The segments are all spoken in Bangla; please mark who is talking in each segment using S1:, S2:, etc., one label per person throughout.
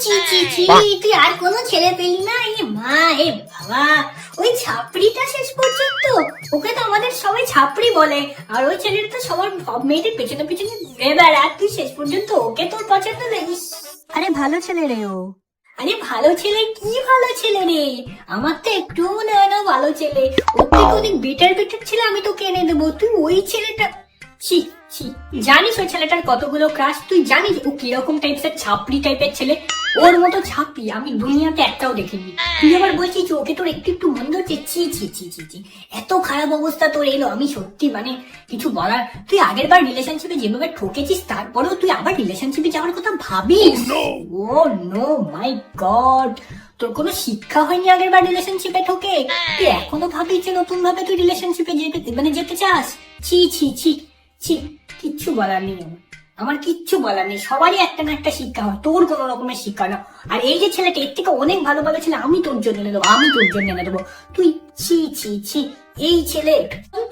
S1: ছি ছি ছি তুই আর কোনো ছেলে পেলি না? এই মা এ বাবা। ওই ছাপড়িটা শেষ পর্যন্ত। ওকে তো আমাদের সবাই ছাপড়ি বলে। আর ওই ছেলেটা তো সবার সব মেয়েদের পেছনে পেছনে ঘুরে বেড়া তুই শেষ পর্যন্ত ওকে তোর পছন্দ দেখিস
S2: আরে ভালো ছেলে রে ও।
S1: আরে ভালো ছেলে? কি ভালো ছেলে রে? আমার তো একটু মনে হয় না ভালো ছেলে। ওর থেকে অনেক বেটার বেটার ছেলে আমি তোকে এনে দেবো। তুই ওই ছেলেটা ছি। ছি জানিস ওই ছেলেটার কতগুলো ক্রাশ তুই জানিস ও কীরকম টাইপের ছাপড়ি টাইপের ছেলে? ওর মতো ছাপড়ি আমি দুনিয়াতে একটাও দেখিনি। তুই আবার বলছিস ওকে তোর একটু একটু মন্দ হচ্ছে? ছি ছি ছি ছি ছি। এত খারাপ অবস্থা তোর এলো আমি সত্যি মানে কিছু বলার তুই আগের বার রিলেশনশিপে যেভাবে ঠকেছিস তারপরেও তুই আবার রিলেশনশিপে যাওয়ার কথা ভাবিস? ও নো মাই গড তোর কোনো শিক্ষা হয়নি আগের বার রিলেশনশিপে ঠকে? তুই এখনও ভাবিস যে নতুন ভাবে তুই রিলেশনশিপে যেতে মানে যেতে চাস? ছি ছি ছি ছি। কিচ্ছু বলার নেই আমার আমার কিচ্ছু বলার নেই। সবারই একটা না একটা শিক্ষা হয়। তোর কোনো রকমের শিক্ষা না। আর এই যে ছেলেটা, এর থেকে অনেক ভালো ভালো ছেলে আমি তোর জন্য এনে দেবো, আমি তোর জন্য এনে দেবো। তুই ছি ছি ছি। এই ছেলে,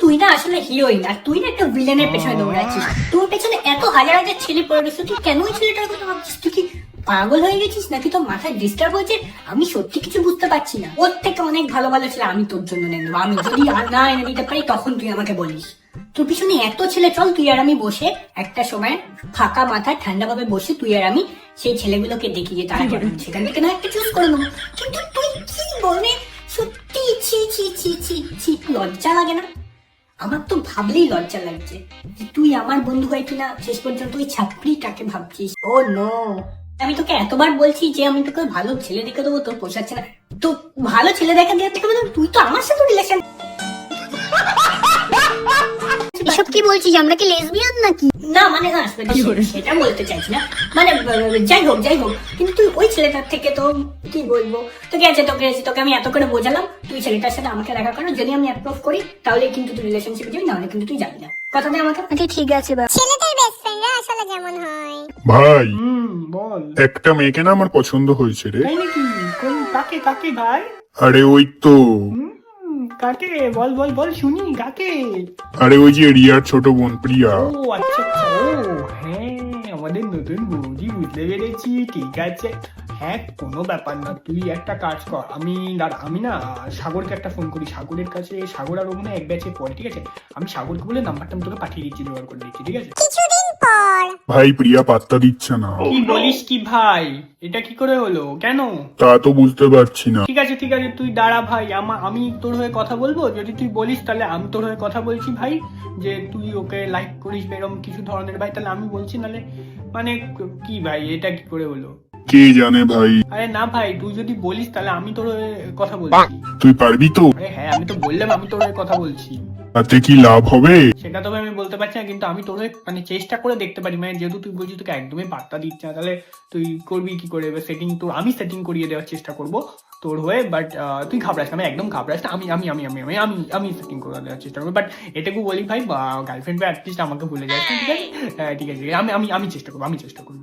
S1: তুই না আসলে হিরোইন আর তুই না একটা ভিলেনের পেছনে দৌড়াচ্ছিস। তোর পেছনে এত হাজার হাজার ছেলে পড়ে রয়েছে, তুই কেন ওই ছেলেটার কথা ভাবছিস? তুই কি পাগল হয়ে গেছিস নাকি তোর মাথায় ডিস্টার্ব হয়েছে? আমি সত্যি কিছু বুঝতে পারছি না। ওর থেকে অনেক ভালো ভালো ছেলে আমি তোর জন্য এনে দেবো আমি যদি আর না এনে দিতে পারি তখন তুই আমাকে বলিস। তোর পিছনে এত ছেলে চল তুই আর আমি বসে একটা সময় ফাঁকা মাথায় ঠান্ডা ভাবে বসে তুই আর আমি সেই ছেলেগুলোকে দেখি যে তারা কেমন। সেখান থেকে না একটা চুজ করে নেব। কিন্তু তুই কি বলে সত্যি ছি ছি ছি ছি ছি লজ্জা লাগে না? আমার তো ভাবলেই লজ্জা লাগছে তুই আমার বন্ধু হয় কিনা? শেষ পর্যন্ত ওই ছাত্রীটাকে ভাবছিস। ও নো আমি তোকে এতবার বলছি যে আমি তোকে ভালো ছেলে দেখে দেবো তোর পোষাচ্ছে না তো ভালো ছেলে দেখা দিয়ে থেকে তুই তো আমার সাথে রিলেশন
S2: এসব কি বলছিস? আমরা কি লেসবিয়ান নাকি?
S1: না মানে না সেটা বলতে চাইছি না। মানে যাই হোক যাই হোক কিন্তু তুই ওই ছেলেটার থেকে তো কি বলব? তোকে আছে তোকে আছে তোকে আমি এত করে বোঝালাম। তুই ছেলেটার সাথে আমাকে দেখা করো যদি আমি অ্যাপ্রুভ করি তাহলে কিন্তু তুই রিলেশনশিপে যাবি নাহলে কিন্তু তুই যাবি না। কথা দে আমাকে
S2: আচ্ছা ঠিক আছে
S3: ছেলেদের বেস্ট ফ্রেন্ডরা আসলে যেমন হয়।
S4: ভাই
S5: হুম। বল।
S4: একটা মেয়েকে না আমার পছন্দ হয়েছে রে।
S5: তাই নাকি কোন? কাকে? কাকে ভাই?
S4: আরে ওই তো।
S5: কাকে? বল বল বল শুনি কাকে?
S4: আরে ওই যে রিয়ার ছোট বোন প্রিয়া।
S5: ও আচ্ছা আচ্ছা। ও হ্যাঁ আমাদের নতুন বৌদি বুঝতে পেরেছি ঠিক আছে। হ্যাঁ কোনো ব্যাপার না তুই একটা কাজ কর। আমি দাঁড়া আমি না সাগরকে একটা ফোন করি। সাগরের কাছে সাগর আর ও মনে এক ব্যাচে পড়ে ঠিক আছে? আমি সাগরকে বলে নাম্বারটা আমি তোকে পাঠিয়ে দিচ্ছি জোগাড় করে দিচ্ছি ঠিক আছে?
S3: কিছুদিন পর।
S4: ভাই প্রিয়া পাত্তা দিচ্ছে না।
S5: কি বলিস কি ভাই? এটা কি করে হলো? কেন?
S4: তা তো বুঝতে পারছি না।
S5: ঠিক আছে ঠিক আছে তুই দাঁড়া ভাই। আমা আমি তোর হয়ে কথা বলব? যদি তুই বলিস তাহলে আমি তোর হয়ে কথা বলছি ভাই। যে তুই ওকে লাইক করিস বা এরকম কিছু ধরনের ভাই তাহলে আমি বলছি নালে মানে কি ভাই এটা কি করে হলো?
S4: কে জানে ভাই?
S5: আরে না ভাই তুই যদি বলিস তাহলে আমি তোর হয়ে কথা বলছি।
S4: তুই পারবি তো?
S5: আরে হ্যাঁ আমি তো বললাম আমি তোর হয়ে কথা বলছি।
S4: তাতে কি লাভ হবে?
S5: সেটা তবে আমি বলতে পারছি না কিন্তু আমি তোর মানে চেষ্টা করে দেখতে পারি মানে যেহেতু তুই বলছিস তোকে একদমই পাত্তা দিচ্ছে না তাহলে তুই করবি কি করে? এবার সেটিং তো আমি সেটিং করিয়ে দেওয়ার চেষ্টা করব তোর হয়ে বাট তুই ঘাবড়াস না আমি একদম ঘাবড়াস না আমি আমি আমি আমি আমি আমি আমি সেটিং করে দেওয়ার চেষ্টা করব বাট এটুকু বলি ভাই গার্লফ্রেন্ড বা অ্যাটলিস্ট আমাকে ভুলে যাস ঠিক আছে? হ্যাঁ ঠিক আছে আমি আমি আমি চেষ্টা করব আমি চেষ্টা করব।